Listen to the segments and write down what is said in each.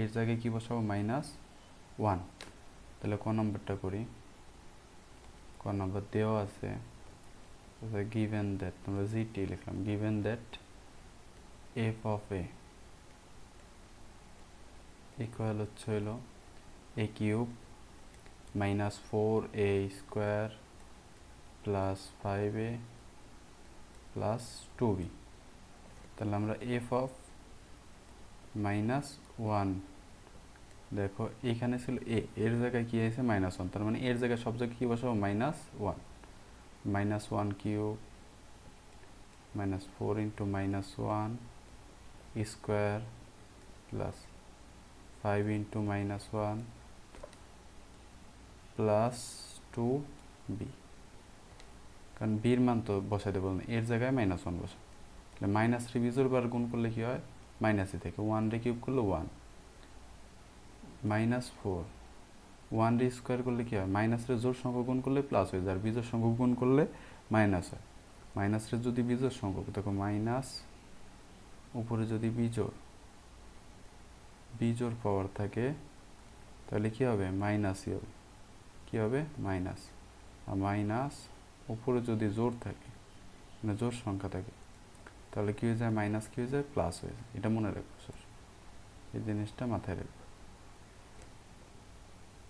এর জায়গায় কী বসাবো? Minus one. তাহলে ক নম্বরটা করি? ক নম্বর দেওয়া আছে গিভেন দ্যাট তোমরা জিটি লিখলাম। Given that F of A equal হচ্ছে হলো A cube minus four A square plus five A plus two B তাহলে আমরা এফ অফ মাইনাস ওয়ান। দেখো, এখানে ছিল এ, এর জায়গায় কী আছে? Minus one. তার মানে এর জায়গায় সব জায়গায় কী বসাবো? Minus one. Minus one cube, minus four into minus one square plus five into minus one plus two B. কারণ বির মান তো বসাই দেবো এর জায়গায় মাইনাস ওয়ান বসা তাহলে মাইনাস থ্রি বিজোর বার গুণ করলে কী হয়? মাইনাসে থেকে ওয়ান রে কিউব করলে ওয়ান। Minus four. ওয়ান রে স্কোয়ার করলে কী হয়? মাইনাসের জোর সংখ্যক গুণ করলে প্লাস হয়ে যায়। আর বিজোর সংখ্যক গুণ করলে মাইনাস হয়। মাইনাসের যদি বিজোর সংখ্যক, দেখো মাইনাস উপরে যদি বিজোড় বিজোড় পাওয়ার থাকে, তাহলে কী হবে? মাইনাসই হবে। কী হবে? মাইনাস। আর মাইনাস উপরে যদি জোর থাকে মানে জোর সংখ্যা থাকে তাহলে কী হয়ে যায়? মাইনাস কী হয়ে যায়? প্লাস হয়ে যায়। এটা মনে রাখব স্যার এই জিনিসটা মাথায় রাখব।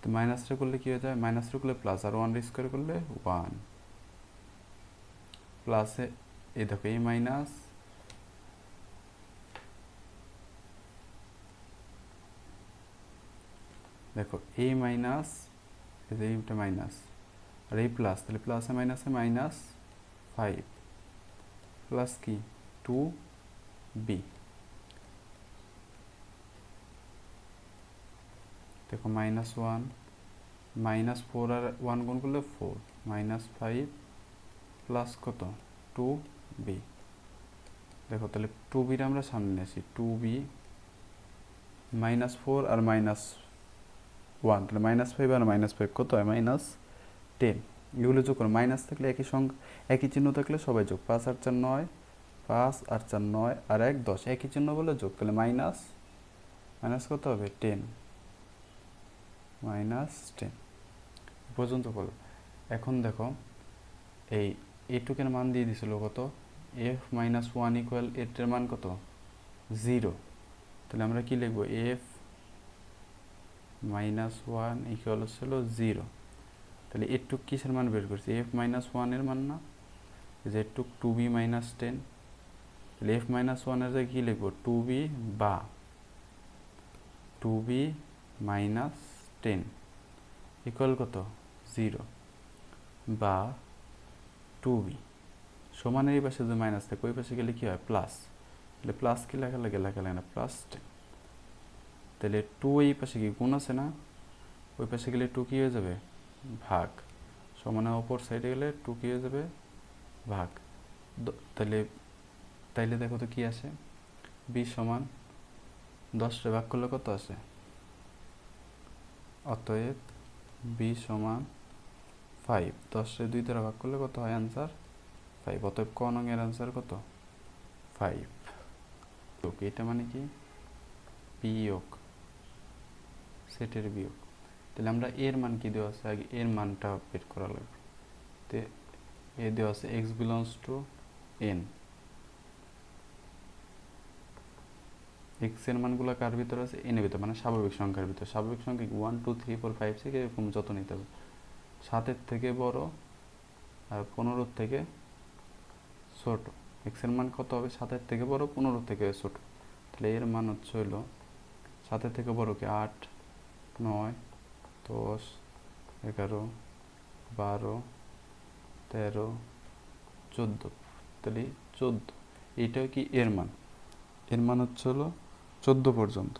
তো মাইনাসটা করলে কী হয়ে যায়? মাইনাসটা করলে প্লাস আর ওয়ান স্কোয়ার করলে ওয়ান প্লাসে এই দেখো, এই মাইনাস দেখো, এই মাইনাস এই যে এইটা মাইনাস আর এই প্লাস তাহলে প্লাসে মাইনাসে মাইনাস ফাইভ প্লাস কি? টু বি দেখো মাইনাস ওয়ান মাইনাস ফোর আর ওয়ান গুণ করলে ফোর মাইনাস ফাইভ প্লাস কত? টু বি দেখো তাহলে টু বিটা আমরা সামনে নিয়ে আসি। টু বি মাইনাস ফোর আর মাইনাস ওয়ান তাহলে মাইনাস ফাইভ আর মাইনাস ফাইভ কত হয়? মাইনাস টেন এগুলো যোগ করো। মাইনাস থাকলে একই সংখ্যা একই চিহ্ন থাকলে সবাই যোগ। পাঁচ আর চার নয়। পাঁচ আর চার নয় আর এক দশ। একই চিহ্ন বলে যোগ তাহলে মাইনাস মাইনাস কত হবে? টেন মাইনাস টেন পর্যন্ত করো এখন দেখো, এই এটুকের মান দিয়ে দিছিল কত? এফ মাইনাস ওয়ান ইকুয়াল এটার মান কত? জিরো তাহলে আমরা কি লিখব? এফ মাইনাস ওয়ান ইকুয়াল হচ্ছিল জিরো তাহলে এটুক কিসের মান বের করছি? এফ মাইনাস ওয়ানের মান না? যে এটুক টু বি মাইনাস টেন তাহলে এফ মাইনাস ওয়ানের জায়গায় কী লিখব টু বি বা two B minus ten equal কত জিরো বা টু বি সমানের এই পাশে যদি মাইনাস থাকে, ওই পাশে গেলে কী হয়? প্লাস তাহলে প্লাস কি লেখা লাগে? লেখা লাগে না প্লাস টেন তাহলে টু এই পাশে কি গুণ আছে না? ওই পাশে গেলে টু কী হয়ে যাবে? ভাগ. সমানের অপর সাইডে গেলে টু কী হয়ে যাবে? ভাগ. তাহলে তাইলে দেখো তো কি আছে বি সমান দশটা ভাগ করলে কত আছে অতএব বি সমান ফাইভ দশটা দুই দ্বারা ভাগ করলে কত হয় অ্যান্সার ফাইভ অতএব ক নং এর অ্যান্সার কত? ফাইভ ওকে এটা মানে কি? বিয়োগ, সেটের বিয়োগ। তাহলে আমরা এর মান কি দেওয়া আছে? আগে এর মানটা বের করা লাগবে। তো এ দেওয়া আছে এক্স বিলংস টু এন এক্সের মানগুলো কার ভিতরে আছে? এন ভিতরে মানে স্বাভাবিক সংখ্যার ভিতরে। স্বাভাবিক সংখ্যা one two three four five six এরকম যত নিতে হবে। সাতের থেকে বড় আর পনেরোর থেকে ছোট। এক্সের মান কত হবে? সাতের থেকে বড় পনেরো থেকে ছোট। তাহলে এর মান হচ্ছে হলো সাতের থেকে বড় কি? আট, নয়, দশ, এগারো, বারো, তেরো, চোদ্দ। তাহলে চোদ্দ। এইটাও কি এর মান? এর মান হচ্ছে হলো চোদ্দ পর্যন্ত।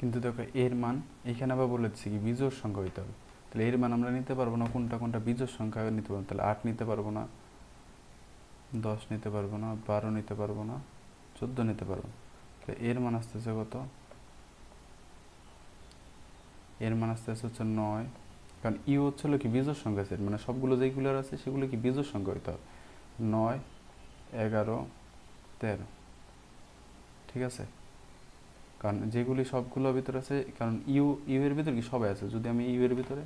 কিন্তু দেখো, এর মান এখানে আবার বলে দিচ্ছি কি, বীজোর সংখ্যা হইতে হবে। তাহলে এর মান আমরা নিতে পারব না, কোনটা কোনটা বীজোর সংখ্যা নিতে পারব। তাহলে আট নিতে পারব না, দশ নিতে পারব না, বারো নিতে পারব না, চোদ্দ নিতে পারব। তাহলে এর মান আসতেছে কত? এর মান আসতেছে হচ্ছে নয়। কারণ ইউ হচ্ছে হলো কি, বীজোর সংখ্যা সেট মানে সবগুলো যেগুলো আছে, সেগুলো কি বীজোর সংখ্যা হইতে হবে? নয়, এগারো, তেরো। ঠিক আছে? কারণ যেগুলি সবগুলোর ভিতরে আছে, কারণ ইউ ইউ এর ভিতরে কি সবাই আছে? যদি আমি ইউ এর ভিতরে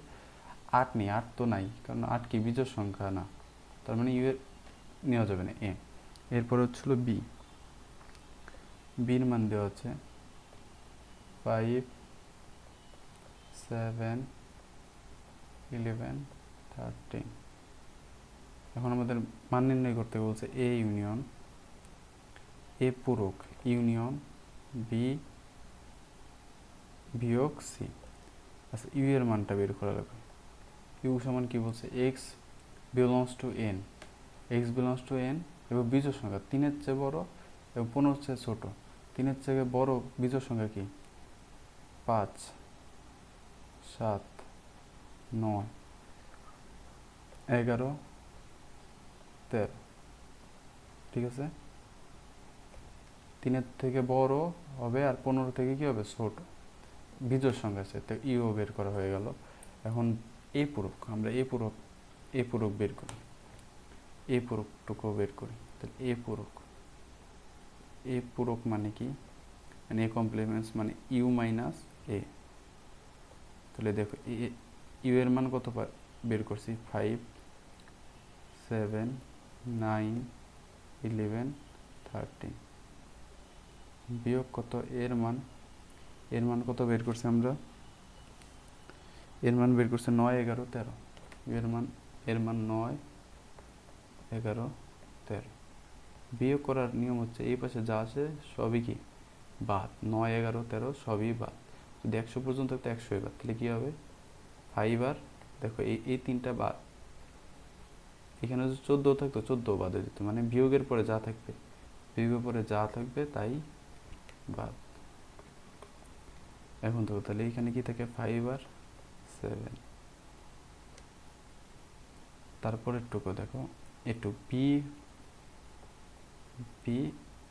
আট নিই, আট তো নাই, কারণ আট কি বীজের সংখ্যা? না। তার মানে ইউ এর নেওয়া যাবে না, এ। এরপর হচ্ছিল বি। বির মান দেওয়া হচ্ছে ফাইভ সেভেন ইলেভেন থার্টিন এখন আমাদের মান নির্ণয় করতে বলছে এ ইউনিয়ন এ পূরক ইউনিয়ন বি বিয়োগ সি। আচ্ছা ইউ এর মানটা বের করা লাগবে। ইউ সমান কি বলছে? X belongs to N X belongs to N এবং বীজের সংখ্যা তিনের চেয়ে বড় এবং পনেরোর চেয়ে ছোট। তিনের থেকে বড় বীজের সংখ্যা কি? পাঁচ, সাত, নয়, এগারো, তেরো। ঠিক আছে? তিনের থেকে বড় হবে আর পনেরো থেকে কি হবে? ছোট। বীজের সংখ্যা আছে, তো ইও বের করা হয়ে গেল। এখন এ পূরক, আমরা এ পূরক এ পূরক বের করি। এ পূরকটুকু বের করি। তাহলে এ পূরক। এ পূরক মানে কি? মানে এ কমপ্লিমেন্টস মানে ইউ মাইনাস এ। তাহলে দেখো ইউ এর মান কত বের করছি? Five, seven, nine, eleven, thirteen. বিয়োগ কত? এর মান এর মান কত বের করছি আমরা? এর মান বের করছে নয়, এগারো, তেরো। এর মান এর মান নয়, এগারো, তেরো। বিয়োগ করার নিয়ম হচ্ছে এই পাশে যা আছে সবই কি? বাদ। নয়, এগারো, তেরো সবই বাদ। যদি একশো পর্যন্ত তো একশোই বাদ। তাহলে কী হবে? ফাইভ আর, দেখো এই এই তিনটা বাদ। এখানে যদি চোদ্দ থাকতো চোদ্দ বাদে যেত মানে বিয়োগের পরে যা থাকবে, বিয়োগের পরে যা থাকবে তাই বাদ। এখন তো তাহলে এখানে কি থাকে? ফাইভ আর সেভেন তারপরে টুকু দেখো, একটু বি বি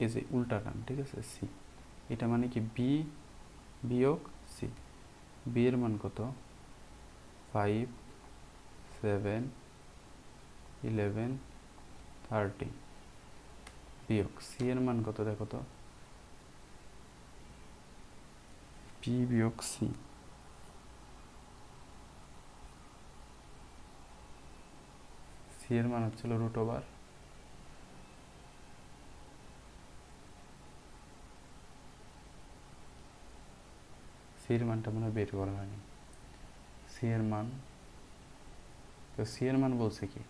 ইজ এ উল্টা টান, ঠিক আছে? সি এটা মানে কি? বি বিয়োগ সি বি এর মান কত? ফাইভ সেভেন ইলেভেন থার্টি বিয়োগ সি এর মান কত দেখো তো? পি বিয়োগ সি সি এর মান হচ্ছিল রুট ওভার সি এর মানটা মনে হয় বের করা হয়নি। সি এর মান, তো সি এর মান বলছে কি?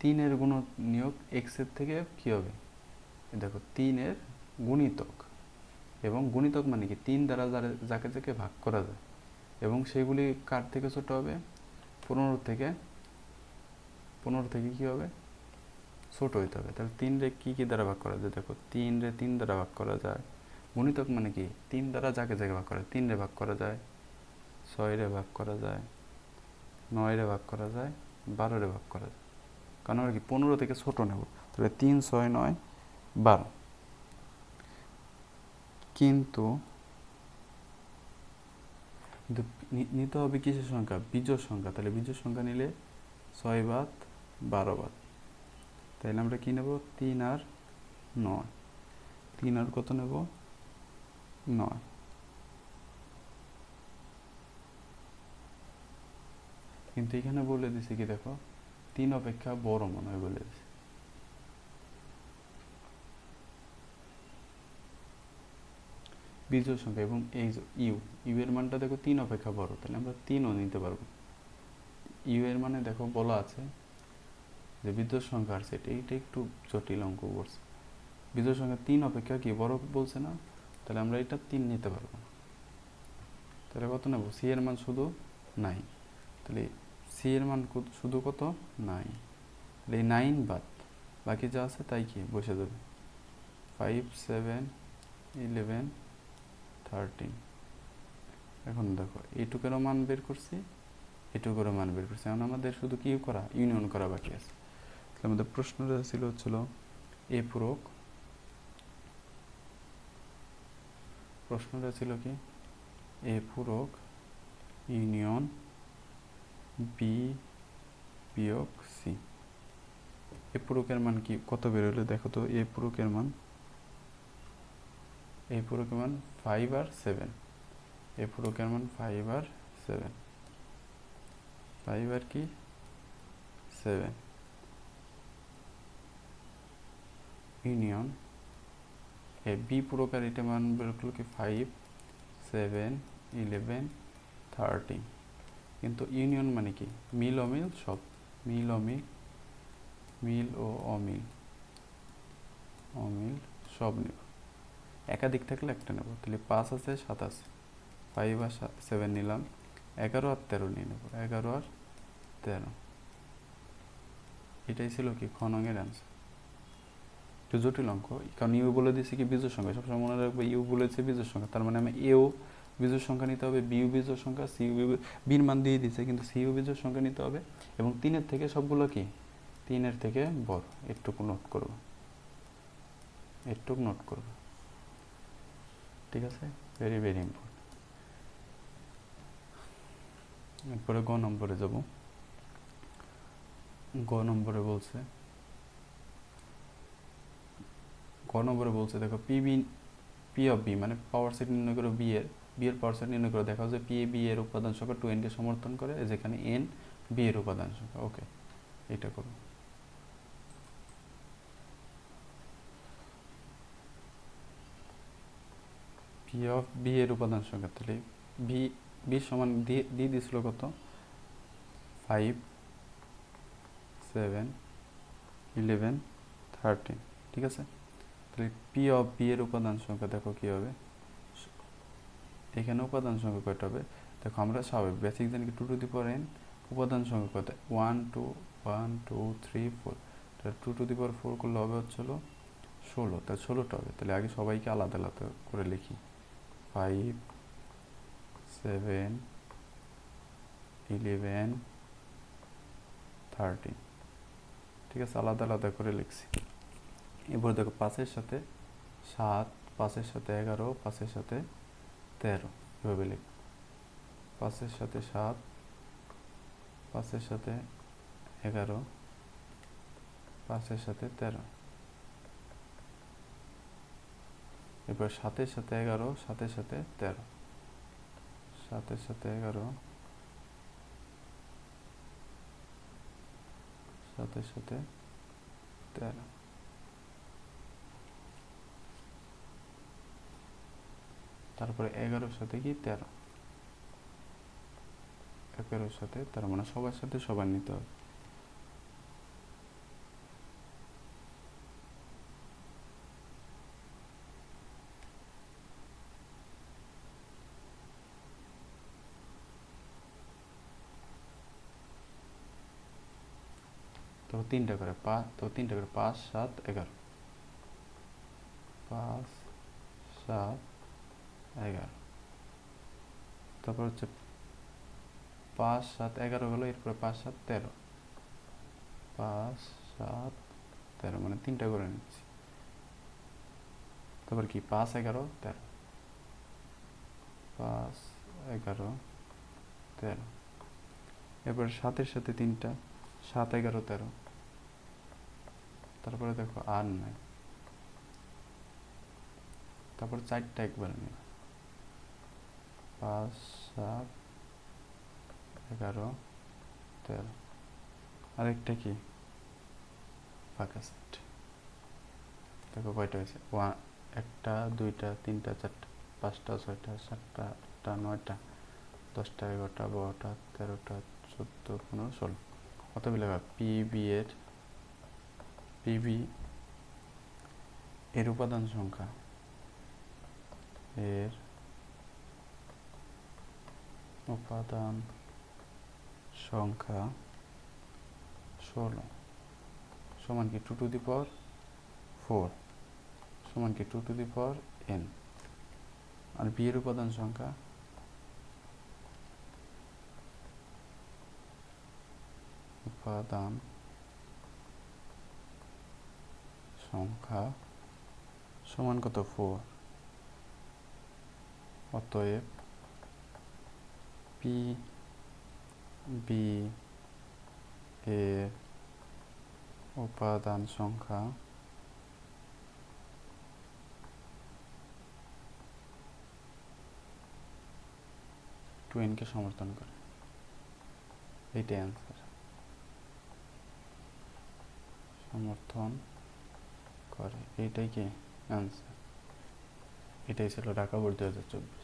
তিনের গুণ নিয়োগ এক্সের থেকে কি হবে? দেখো তিনের গুণিতক। এবং গুণিতক মানে কি তিন দ্বারা যাকে যাকে ভাগ করা যায়। এবং সেগুলি কার থেকে ছোট হবে? পনেরো থেকে পনেরো থেকে কি হবে? ছোট হইতে হবে। তাহলে তিন রে কী কী দ্বারা ভাগ করা যায়? দেখো, তিন রে তিন দ্বারা ভাগ করা যায়। গুণিতক মানে কি? তিন দ্বারা যাকে যাকে ভাগ করা তিন রে ভাগ করা যায়। ছয় রে ভাগ করা যায়। নয় রে ভাগ করা যায়। বারো রে ভাগ করা যায়। কারণ আমরা কি পনেরো থেকে ছোট নেব। তাহলে তিন, ছয়, নয়, বারো। কিন্তু নিতে হবে কিসের সংখ্যা? বীজের সংখ্যা। তাহলে বীজের সংখ্যা নিলে ছয় বাদ, বারো বাদ। তাহলে আমরা কি নেব? তিন আর নয়। তিন আর কত নেব? নয়। কিন্তু এখানে বলে দিছে কি দেখো? তিন অপেক্ষা বড় মনে হয় বলে দিছে। বীজের সংখ্যা এবং এই ইউ ইউ এর মানটা দেখো তিন অপেক্ষা বড়, তাহলে আমরা তিনও নিতে পারব। ইউ এর মানে দেখো বলা আছে যে বিদ্যুৎ সংখ্যা আর সেটা এইটা একটু জটিল অঙ্ক করছে। বিদ্যুৎ সংখ্যা তিন অপেক্ষা কি বড় বলছে না? তাহলে আমরা এটা তিন নিতে পারব। তাহলে কত নেব? সি এর মান শুধু নাই তাহলে সি এর মান শুধু কত? নাই তাহলে এই নাইন বাদ, বাকি যা আছে তাই কি বসে দেবে ফাইভ সেভেন ইলেভেন থার্টিন এখন দেখো, এইটুকেরও মান বের করছি এটুকুরও মান বের করছি। এখন আমাদের শুধু কি করা? ইউনিয়ন করা বাকি আছে। তাহলে আমাদের প্রশ্নটা ছিল হচ্ছিল, এ পূরক। প্রশ্নটা ছিল কি? এ পূরক ইউনিয়ন বি বিয়োগ সি এ পূরকের মান কি? কত বেরোলে দেখো তো, এ পূরকের মান। এ পূরকের মান ফাইভ আর সেভেন এ পূরকের মান ফাইভ আর সেভেন ফাইভ আর কি? সেভেন ইউনিয়ন এ বি পূরকের এটা মান বের করল কি ফাইভ সেভেন ইলেভেন থার্টিন কিন্তু ইউনিয়ন মানে কি? মিল অমিল সব। মিল অমিল, মিল ও অমিল। অমিল সব নেব একাধিক থাকলে একটা নেব। তাহলে পাঁচ আছে, সাত আছে। ফাইভ আর সেভেন নিলাম। এগারো আর তেরো নিয়ে নেব। এগারো আর তেরো। এটাই ছিল কি খনঙের অ্যান্সার একটু জটিল অঙ্ক। কারণ ইউ বলে দিয়েছে কি বীজের সংখ্যা। সবসময় মনে রাখবে ইউ বলেছে বীজের সংখ্যা। তার মানে আমি এও বীজের সংখ্যা নিতে হবে বিউ বীজের সংখ্যা সিউ বির মান দিয়ে দিয়েছে, কিন্তু সিউ বীজের সংখ্যা নিতে হবে। এবং তিনের থেকে সবগুলো কি? তিনের থেকে বড়। একটুকু নোট করব। একটুকু নোট করব। ঠিক আছে? ভেরি ভেরি ইম্পর্টেন্ট এরপরে গ নম্বরে যাব। গ নম্বরে বলছে, গ নম্বরে বলছে, দেখো P B P of B মানে পাওয়ার সেট নির্ণয় করে বি এর। বি এর পাওয়ার সেট নির্ণয় করে। দেখা যায় পি এ বি এর উপাদান সংখ্যা টু এনকে সমর্থন করে, যেখানে এন বি এর উপাদান সংখ্যা। ওকে এটা করো। পি অফ বি এর উপাদান সংখ্যা, তাহলে বি বি সমান দিয়ে দিয়ে দিয়েছিল কত? ফাইভ সেভেন ইলেভেন থার্টিন ঠিক আছে? তাহলে পি অফ বি এর উপাদান সংখ্যা দেখো কী হবে? এখানে উপাদান সংখ্যা কয়টা হবে? দেখো আমরা স্বাভাবিক বেসিক জানি two two the power N উপাদান সংখ্যা কত? One two one two three four তাহলে two two the power four করলে হবে হচ্ছে হচ্ছিল ষোলো, তাহলে ষোলোটা হবে। তাহলে আগে সবাইকে আলাদা আলাদা করে লিখি। ফাইভ সেভেন ইলেভেন থার্টিন ঠিক আছে, আলাদা আলাদা করে লিখছি। এবার দেখো পাঁচের সাথে সাত, পাঁচের সাথে এগারো, পাঁচের সাথে তেরো। এভাবে লিখ। পাঁচের সাথে সাত, পাঁচের সাথে এগারো, পাঁচের সাথে তেরো। এবার সাতের সাথে এগারো সাতের সাথে তেরো। সাতের সাথে এগারো সাতের সাথে তেরো। তারপরে এগারোর সাথে কি? তেরো। এগারোর সাথে তেরো মানে সবার সাথে সবার নিতে হবে। তিনটা করে পাঁচ তো তিনটা করে পাঁচ, সাত, এগারো। পাঁচ, সাত, এগারো। তারপর হচ্ছে পাঁচ, সাত, এগারো গেলো এরপরে পাঁচ, সাত, তেরো। পাঁচ, সাত, তেরো মানে তিনটা করে নিচ্ছি। তারপর কি? পাঁচ, এগারো, তেরো। পাঁচ, এগারো, তেরো। এরপর সাতের সাথে তিনটা, সাত, এগারো, তেরো। তারপরে দেখো আর নাই। তারপর চারটা একবার নেবে পাঁচ, সাত, এগারো, তেরো। আরেকটা কি? ফাঁকা সেট দেখো কয়টা হয়েছে? ওয়ান একটা, দুইটা, তিনটা, চারটা, পাঁচটা, ছয়টা, সাতটা, আটটা, নয়টা, দশটা, এগারোটা, বারোটা, তেরোটা, চোদ্দ, পনেরো, ষোলো। কত লেখা পিবি এর পিবি এর উপাদান সংখ্যা এর উপাদান সংখ্যা ষোলো। সমান কি two two the power four সমান কি two two the power N R B এর উপাদান সংখ্যা উপাদান সংখ্যা সমান কত? ফোর অতএব পি বি এর উপাদান সংখ্যা টু এনকে সমর্থন করে। এইটাই অ্যান্সার সমর্থন করে এইটাই কি অ্যান্সার এটাই ছিল ঢাকা বোর্ড দু হাজার চব্বিশ।